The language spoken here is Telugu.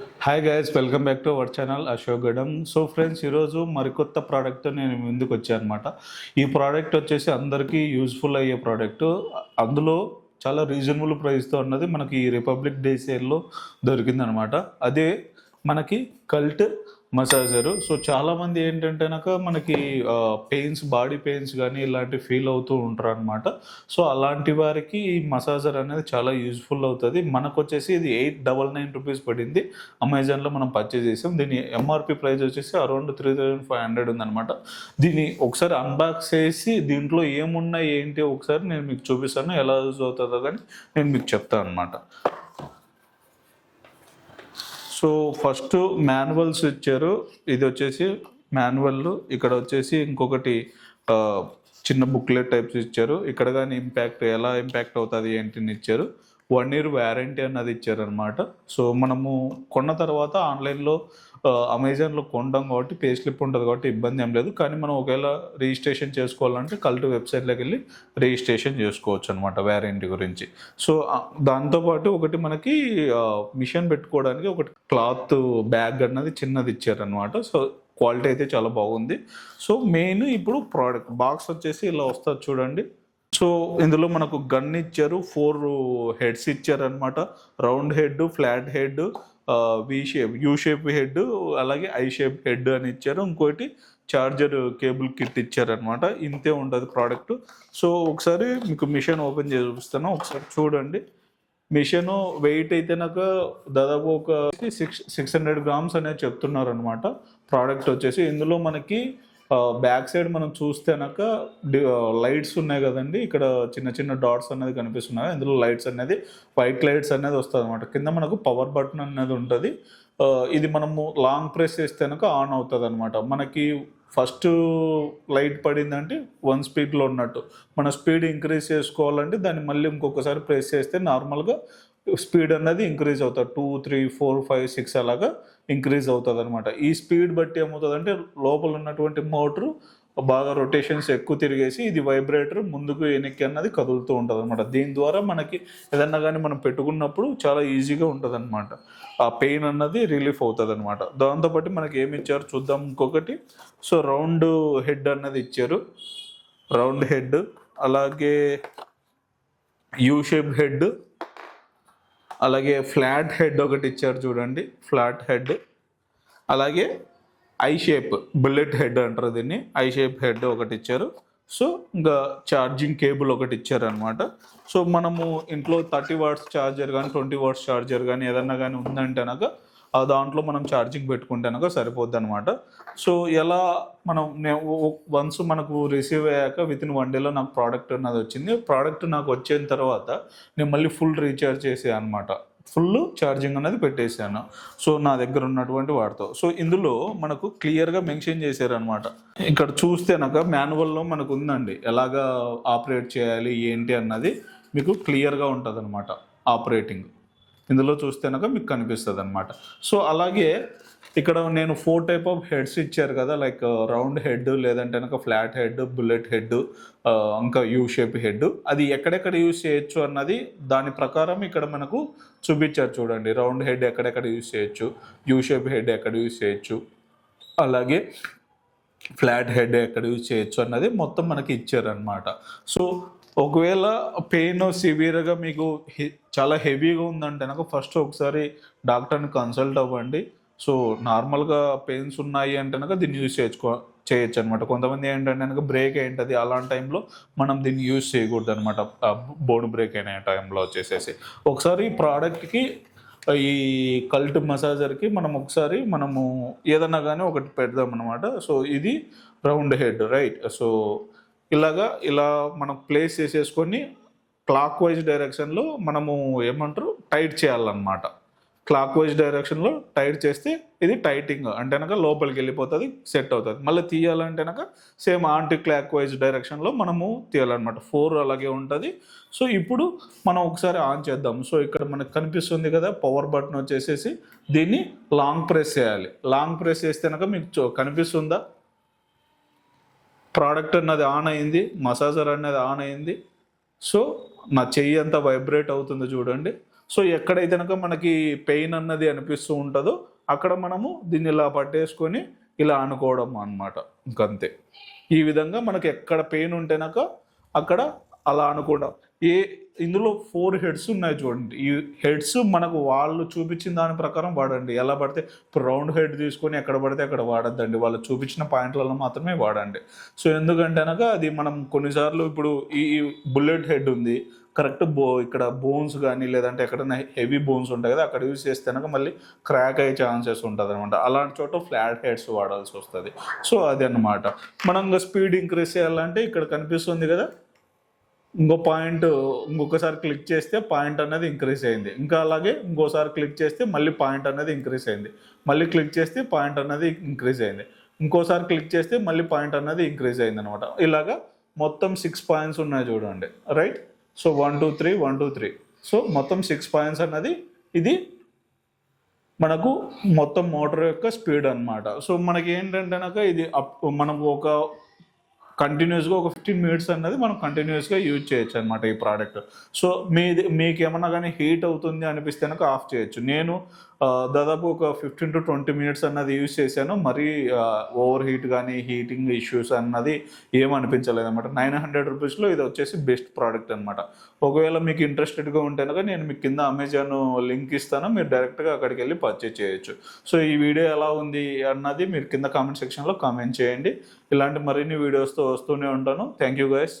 Hi guys welcome back to our channel Ashok Gadam so friends ఈరోజు మరికొత్త ప్రోడక్ట్ నేను ముందుకు వచ్చాను అనమాట ఈ ప్రోడక్ట్ వచ్చేసి అందరికీ యూజ్ఫుల్ అయ్యే ప్రోడక్ట్ అందులో చాలా రీజనబుల్ ప్రైస్తో ఉన్నది మనకి ఈ రిపబ్లిక్ డే సేల్లో దొరికిందనమాట. అదే మనకి కల్ట్ మసాజరు సో చాలామంది ఏంటంటే మనకి పెయిన్స్ బాడీ పెయిన్స్ కానీ ఇలాంటివి ఫీల్ అవుతూ ఉంటారు అనమాట సో అలాంటి వారికి ఈ మసాజర్ అనేది చాలా యూజ్ఫుల్ అవుతుంది. మనకు వచ్చేసి ఇది ఎయిట్ డబల్ నైన్ రూపీస్ పడింది. అమెజాన్లో మనం పర్చేజ్ చేసాం. దీని ఎంఆర్పి ప్రైస్ వచ్చేసి around three thousand five hundred ఉందనమాట దీన్ని ఒకసారి అన్బాక్స్ చేసి దీంట్లో ఏమున్నాయి ఏంటి ఒకసారి నేను మీకు చూపిస్తాను. ఎలా యూజ్ అవుతుందో కానీ నేను మీకు చెప్తాను అనమాట సో ఫస్ట్ మాన్యువల్స్ ఇచ్చారు. ఇది వచ్చేసి మాన్యువల్. ఇక్కడ వచ్చేసి ఇంకొకటి చిన్న బుక్లెట్ టైప్స్ ఇచ్చారు. ఇక్కడ కానీ ఇంపాక్ట్ ఎలా ఇంపాక్ట్ అవుతుంది ఏంటిని ఇచ్చారు. వన్ ఇయర్ వ్యారంటీ అన్నది ఇచ్చారనమాట సో మనము కొన్న తర్వాత ఆన్లైన్లో అమెజాన్లో కొనడం కాబట్టి పే స్లిప్ ఉంటుంది కాబట్టి ఇబ్బంది ఏం లేదు. కానీ మనం ఒకవేళ రిజిస్ట్రేషన్ చేసుకోవాలంటే కల్ట్ వెబ్సైట్లోకి వెళ్ళి రిజిస్ట్రేషన్ చేసుకోవచ్చు అనమాట వ్యారంటీ గురించి సో దాంతోపాటు ఒకటి మనకి మిషన్ పెట్టుకోవడానికి ఒకటి క్లాత్ బ్యాగ్ అన్నది చిన్నది ఇచ్చారనమాట సో క్వాలిటీ అయితే చాలా బాగుంది. సో మెయిన్ ఇప్పుడు ప్రోడక్ట్ బాక్స్ వచ్చేసి ఇలా వస్తుంది చూడండి. సో ఇందులో మనకు గన్ ఇచ్చారు ఫోర్ హెడ్స్ ఇచ్చారు అనమాట round head flat head V shape U shape head అలాగే ఐ షేప్ హెడ్ అని ఇచ్చారు. ఇంకోటి చార్జర్ కేబుల్ కిట్ ఇచ్చారనమాట ఇంతే ఉంటుంది ప్రోడక్ట్ సో ఒకసారి మీకు మిషన్ ఓపెన్ చేసి చూపిస్తాను. ఒకసారి చూడండి. మిషన్ వెయిట్ అయితే నాకు దాదాపు ఒక సిక్స్ సిక్స్ హండ్రెడ్ గ్రామ్స్ అనేది చెప్తున్నారు అనమాట ప్రోడక్ట్ వచ్చేసి ఇందులో మనకి బ్యాక్ సైడ్ మనం చూస్తేనక లైట్స్ ఉన్నాయి కదండి. ఇక్కడ చిన్న చిన్న డాట్స్ అనేది కనిపిస్తున్నాయి. ఇందులో లైట్స్ అనేది వైట్ లైట్స్ అనేది వస్తుంది అనమాట కింద మనకు పవర్ బటన్ అనేది ఉంటుంది. ఇది మనము లాంగ్ ప్రెస్ చేస్తేనక ఆన్ అవుతుంది అనమాట మనకి ఫస్ట్ లైట్ పడిందంటే వన్ స్పీడ్లో ఉన్నట్టు. మన స్పీడ్ ఇంక్రీజ్ చేసుకోవాలంటే దాన్ని మళ్ళీ ఇంకొకసారి ప్రెస్ చేస్తే నార్మల్గా స్పీడ్ అన్నది ఇంక్రీజ్ అవుతుంది. Two three four five six అలాగా ఇంక్రీజ్ అవుతుంది అనమాట ఈ స్పీడ్ బట్టి ఏమవుతుందంటే లోపల ఉన్నటువంటి మోటరు బాగా రొటేషన్స్ ఎక్కువ తిరిగేసి ఇది వైబ్రేటర్ ముందుకు వెనక్కి అన్నది కదులుతూ ఉంటుంది అనమాట దీని ద్వారా మనకి ఏదన్నా కానీ మనం పెట్టుకున్నప్పుడు చాలా ఈజీగా ఉంటుంది అనమాట ఆ పెయిన్ అన్నది రిలీఫ్ అవుతుంది అనమాట దాంతోపాటు మనకి ఏమి ఇచ్చారు చూద్దాం ఇంకొకటి. సో రౌండ్ హెడ్ అన్నది ఇచ్చారు. Round head. అలాగే యూ షేప్ హెడ్. అలాగే ఫ్లాట్ హెడ్ ఒకటి ఇచ్చారు చూడండి ఫ్లాట్ హెడ్ అలాగే ఐ షేప్ బుల్లెట్ హెడ్ అంటారు దీన్ని ఐ షేప్ హెడ్ ఒకటి ఇచ్చారు. సో ఇంకా ఛార్జింగ్ కేబుల్ ఒకటి ఇచ్చారనమాట సో మనము ఇంట్లో థర్టీ వాట్స్ ఛార్జర్ కానీ ట్వంటీ వాట్స్ ఛార్జర్ కానీ ఏదన్నా కానీ ఉందంటే కనుక దాంట్లో మనం ఛార్జింగ్ పెట్టుకుంటే కనుక సరిపోద్ది అనమాట సో ఎలా మనం వన్స్ మనకు రిసీవ్ అయ్యాక విత్ ఇన్ వన్ డేలో నాకు ప్రోడక్ట్ అన్నది వచ్చింది. ప్రోడక్ట్ నాకు వచ్చిన తర్వాత నేను మళ్ళీ ఫుల్ రీఛార్జ్ చేసాను అనమాట ఫుల్ ఛార్జింగ్ అనేది పెట్టేశాను. సో నా దగ్గర ఉన్నటువంటి వాటితో. సో ఇందులో మనకు క్లియర్గా మెన్షన్ చేశారనమాట ఇక్కడ చూస్తే చూస్తేనక మాన్యువల్లో మనకు ఉందండి. ఎలాగా ఆపరేట్ చేయాలి ఏంటి అన్నది మీకు క్లియర్గా ఉంటుంది అనమాట ఆపరేటింగ్ ఇందులో చూస్తేనక మీకు కనిపిస్తుంది అనమాట సో అలాగే ఇక్కడ నేను ఫోర్ టైప్ ఆఫ్ హెడ్స్ ఇచ్చారు కదా లైక్ రౌండ్ హెడ్ లేదంటే కనుక ఫ్లాట్ హెడ్ బుల్లెట్ హెడ్ ఇంకా యూ షేప్ హెడ్ అది ఎక్కడెక్కడ యూజ్ చేయొచ్చు అన్నది దాని ప్రకారం ఇక్కడ మనకు చూపించారు చూడండి. రౌండ్ హెడ్ ఎక్కడెక్కడ యూజ్ చేయొచ్చు యూ షేప్ హెడ్ ఎక్కడ యూజ్ చేయొచ్చు అలాగే ఫ్లాట్ హెడ్ ఎక్కడ యూజ్ చేయొచ్చు అన్నది మొత్తం మనకి ఇచ్చారనమాట సో ఒకవేళ పెయిన్ సివియర్గా మీకు చాలా హెవీగా ఉందంటే నాకు ఫస్ట్ ఒకసారి డాక్టర్ని కన్సల్ట్ అవ్వండి. సో నార్మల్గా పెయిన్స్ ఉన్నాయి అంటే కనుక దీన్ని యూజ్ చేసుకో చేయొచ్చు అనమాట కొంతమంది ఏంటంటే కనుక బ్రేక్ ఏంటది అలాంటి టైంలో మనం దీన్ని యూజ్ చేయకూడదు అనమాట బోన్ బ్రేక్ అయిన టైంలో వచ్చేసేసి. ఒకసారి ప్రోడక్ట్కి ఈ కల్ట్ మసాజర్కి మనం ఒకసారి మనము ఏదన్నా కానీ ఒకటి పెడదాం అనమాట సో ఇది రౌండ్ హెడ్ రైట్ సో ఇలాగా ఇలా మనం ప్లేస్ చేసేసుకొని క్లాక్ వైజ్ డైరెక్షన్లో మనము ఏమంటారు? టైట్ చేయాలన్నమాట. క్లాక్ వైజ్ డైరెక్షన్లో టైట్ చేస్తే ఇది టైటింగ్ అంటే కనుక లోపలికి వెళ్ళిపోతుంది సెట్ అవుతుంది. మళ్ళీ తీయాలంటే కనుక సేమ్ ఆంటీ క్లాక్ వైజ్ డైరెక్షన్లో మనము తీయాలన్నమాట. ఫోర్ అలాగే ఉంటుంది. సో ఇప్పుడు మనం ఒకసారి ఆన్ చేద్దాం. సో ఇక్కడ మనకు కనిపిస్తుంది కదా పవర్ బటన్ వచ్చేసేసి దీన్ని లాంగ్ ప్రెస్ చేయాలి. లాంగ్ ప్రెస్ చేస్తే కనుక మీకు కనిపిస్తుందా? ప్రోడక్ట్ అన్నది ఆన్ అయింది మసాజర్ అనేది ఆన్ అయింది. సో నా చెయ్యి అంతా వైబ్రేట్ అవుతుంది చూడండి. సో ఎక్కడైతే కనుక మనకి పెయిన్ అన్నది అనిపిస్తూ ఉంటుందో అక్కడ మనము దీన్ని ఇలా పట్టేసుకొని ఇలా అనుకోవడం అన్నమాట. ఇంకంతే. ఈ విధంగా మనకి ఎక్కడ పెయిన్ ఉంటేనాక అక్కడ అలా అనుకోవడం ఏ ఇందులో ఫోర్ హెడ్స్ ఉన్నాయి చూడండి. ఈ హెడ్స్ మనకు వాళ్ళు చూపించిన దాని ప్రకారం వాడండి. ఎలా పడితే ఇప్పుడు రౌండ్ హెడ్ తీసుకొని ఎక్కడ పడితే అక్కడ వాడద్దండి. వాళ్ళు చూపించిన పాయింట్లలో మాత్రమే వాడండి. సో ఎందుకంటే అనగా అది మనం కొన్నిసార్లు ఇప్పుడు ఈ బుల్లెట్ హెడ్ ఉంది. కరెక్ట్ బో ఇక్కడ బోన్స్ కానీ లేదంటే ఎక్కడైనా హెవీ బోన్స్ ఉంటాయి కదా అక్కడ యూజ్ చేస్తే కనుక మళ్ళీ క్రాక్ అయ్యే ఛాన్సెస్ ఉంటుంది అనమాట అలాంటి చోట ఫ్లాట్ హెడ్స్ వాడాల్సి వస్తుంది. సో అది అన్నమాట మనం స్పీడ్ ఇంక్రీజ్ చేయాలంటే ఇక్కడ కనిపిస్తుంది కదా ఇంకో పాయింట్ ఇంకొకసారి క్లిక్ చేస్తే పాయింట్ అనేది ఇంక్రీజ్ అయింది. ఇంకా అలాగే ఇంకోసారి క్లిక్ చేస్తే మళ్ళీ పాయింట్ అనేది ఇంక్రీజ్ అయింది. మళ్ళీ క్లిక్ చేస్తే పాయింట్ అనేది ఇంక్రీజ్ అయింది. ఇంకోసారి క్లిక్ చేస్తే మళ్ళీ పాయింట్ అనేది ఇంక్రీజ్ అయింది అనమాట ఇలాగా మొత్తం సిక్స్ పాయింట్స్ ఉన్నాయి చూడండి. Right so one two three one two three so మొత్తం సిక్స్ పాయింట్స్ అన్నది ఇది మనకు మొత్తం మోటార్ యొక్క స్పీడ్ అన్నమాట. సో మనకి ఏంటంటే అనగా ఇది అప్ మనం ఒక కంటిన్యూస్గా ఒక ఫిఫ్టీన్ మినిట్స్ అన్నది మనం కంటిన్యూస్గా యూజ్ చేయొచ్చు అనమాట ఈ ప్రోడక్ట్ సో మీది మీకు ఏమన్నా కానీ హీట్ అవుతుంది అనిపిస్తే కనుక ఆఫ్ చేయొచ్చు. నేను దాదాపు ఒక ఫిఫ్టీన్ టు ట్వంటీ మినిట్స్ అన్నది యూజ్ చేశాను. మరీ ఓవర్ హీట్ కానీ హీటింగ్ ఇష్యూస్ అన్నది ఏమనిపించలేదు అనమాట నైన్ హండ్రెడ్ రూపీస్లో ఇది వచ్చేసి బెస్ట్ ప్రోడక్ట్ అనమాట ఒకవేళ మీకు ఇంట్రెస్టెడ్గా ఉంటే కనుక నేను మీకు కింద అమెజాన్ లింక్ ఇస్తాను. మీరు డైరెక్ట్గా అక్కడికి వెళ్ళి పర్చేజ్ చేయొచ్చు. సో ఈ వీడియో ఎలా ఉంది అన్నది మీరు కింద కామెంట్ సెక్షన్లో కామెంట్ చేయండి. ఇలాంటి మరిన్ని వీడియోస్తో వస్తూనే ఉంటాను. Thank you guys